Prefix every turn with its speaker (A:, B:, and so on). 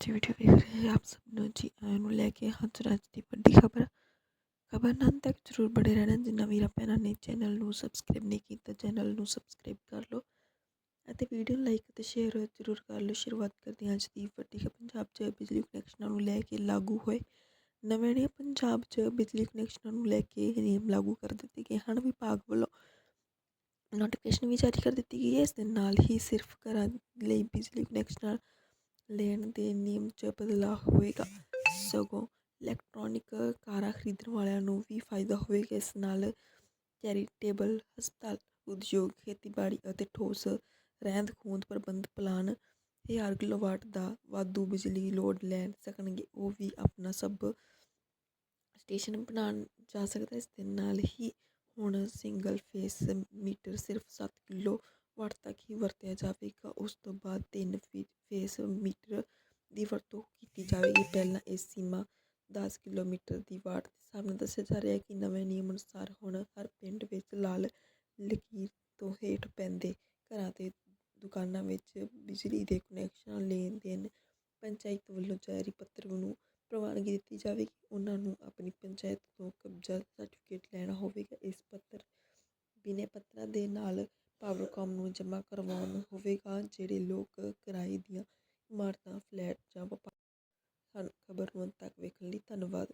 A: ਜੀ ਵੀਡੀਓ ਵੇਖ ਰਹੇ ਹੈ ਆਪ ਸਭ ਨੂੰ ਜੀ ਨੂੰ ਲੈ ਕੇ ਹਾਜ਼ਰ ਹਾਂ ਅੱਜ ਦੀ ਵੱਡੀ ਖਬਰ। ਖਬਰ ਨਾਲ ਤੱਕ ਜ਼ਰੂਰ ਬੜੇ ਰਹਿਣਾ ਜਿੰਨਾ ਵੀਰਾਂ ਭੈਣਾਂ ਨੇ ਚੈਨਲ ਨੂੰ ਸਬਸਕ੍ਰਾਈਬ ਨਹੀਂ ਕੀਤਾ, ਚੈਨਲ ਨੂੰ ਸਬਸਕ੍ਰਾਈਬ ਕਰ ਲਓ ਅਤੇ ਵੀਡੀਓ ਨੂੰ ਲਾਈਕ ਅਤੇ ਸ਼ੇਅਰ ਜ਼ਰੂਰ ਕਰ ਲਓ। ਸ਼ੁਰੂਆਤ ਕਰਦੇ ਹਾਂ ਅੱਜ ਦੀ ਵੱਡੀ ਖਬਰ। ਪੰਜਾਬ 'ਚ ਬਿਜਲੀ ਕਨੈਕਸ਼ਨਾਂ ਨੂੰ ਲੈ ਕੇ ਲਾਗੂ ਹੋਏ ਨਵੇਂ ਨੇ ਪੰਜਾਬ 'ਚ ਬਿਜਲੀ ਕਨੈਕਸ਼ਨਾਂ ਨੂੰ ਲੈ ਕੇ ਨਿਯਮ ਲਾਗੂ ਕਰ ਦਿੱਤੇ ਗਏ ਹਨ। ਵਿਭਾਗ ਵੱਲੋਂ ਨੋਟੀਫਿਕੇਸ਼ਨ ਵੀ ਜਾਰੀ ਕਰ ਦਿੱਤੀ ਗਈ ਹੈ। ਇਸ ਦੇ ਨਾਲ ਹੀ ਸਿਰਫ ਘਰਾਂ ਲਈ ਬਿਜਲੀ ਕਨੈਕਸ਼ਨਾਂ ਲੈਣ ਦੇ ਨਿਯਮ 'ਚ ਬਦਲਾਅ ਹੋਵੇਗਾ। ਸਗੋਂ ਇਲੈਕਟ੍ਰੋਨਿਕ ਕਾਰਾਂ ਖਰੀਦਣ ਵਾਲਿਆਂ ਨੂੰ ਵੀ ਫਾਇਦਾ ਹੋਵੇਗਾ। ਇਸ ਨਾਲ ਚੈਰੀਟੇਬਲ ਹਸਪਤਾਲ, ਉਦਯੋਗ, ਖੇਤੀਬਾੜੀ ਅਤੇ ਠੋਸ ਰਹਿੰਦ ਖੂੰਹਦ ਪ੍ਰਬੰਧ ਪਲਾਨ, ਹਜ਼ਾਰ ਕਿਲੋਵਾਟ ਦਾ ਵਾਧੂ ਬਿਜਲੀ ਲੋਡ ਲੈ ਸਕਣਗੇ। ਉਹ ਵੀ ਆਪਣਾ ਸਬ ਸਟੇਸ਼ਨ ਬਣਾਉਣ ਜਾ ਸਕਦਾ ਇਸ ਦੇ ਨਾਲ ਹੀ ਹੁਣ ਸਿੰਗਲ ਫੇਸ ਮੀਟਰ ਸਿਰਫ 7 ਕਿਲੋ ਵਾਟ ਤੱਕ ਹੀ ਵਰਤਿਆ ਜਾਵੇਗਾ, ਉਸ ਤੋਂ ਬਾਅਦ ਤਿੰਨ ਫੀ, ਫੇਸ ਮੀਟਰ ਦੀ ਵਰਤੋਂ ਕੀਤੀ ਜਾਵੇਗੀ। ਪਹਿਲਾਂ ਇਹ ਸੀਮਾ 10 ਕਿਲੋਮੀਟਰ ਦੀ ਵਾਟ ਦੇ ਹਿਸਾਬ ਦੱਸਿਆ ਜਾ ਰਿਹਾ ਹੈ ਕਿ ਨਵੇਂ ਨਿਯਮ ਅਨੁਸਾਰ ਹੁਣ ਹਰ ਪਿੰਡ ਵਿੱਚ ਲਾਲ ਲਕੀਰ ਤੋਂ ਹੇਠ ਪੈਂਦੇ ਘਰਾਂ ਤੇ ਦੁਕਾਨਾਂ ਵਿੱਚ ਬਿਜਲੀ ਦੇ ਕਨੈਕਸ਼ਨ ਲੈਣ ਦੇਣ ਪੰਚਾਇਤ ਵੱਲੋਂ ਜਾਰੀ ਪੱਤਰ ਨੂੰ ਪ੍ਰਵਾਨਗੀ ਦਿੱਤੀ ਜਾਵੇਗੀ। ਉਹਨਾਂ ਨੂੰ ਆਪਣੀ ਪੰਚਾਇਤ ਤੋਂ ਕਬਜ਼ਾ ਸਰਟੀਫਿਕੇਟ ਲੈਣਾ ਹੋਵੇਗਾ। ਇਸ ਪੱਤਰ, ਬਿਨੇ ਪੱਤਰਾਂ ਦੇ ਨਾਲ ਪਾਵਰਕਾਮ ਨੂੰ ਜਮ੍ਹਾਂ ਕਰਵਾਉਣ ਹੋਵੇਗਾ, ਜਿਹੜੇ ਲੋਕ ਕਿਰਾਏ ਦੀਆਂ ਇਮਾਰਤਾਂ, ਫਲੈਟ ਜਾਂ ਵਪਾਰ ਹਨ। ਖਬਰ ਨੂੰ ਅੰਤ ਤੱਕ ਵੇਖਣ ਲਈ ਧੰਨਵਾਦ।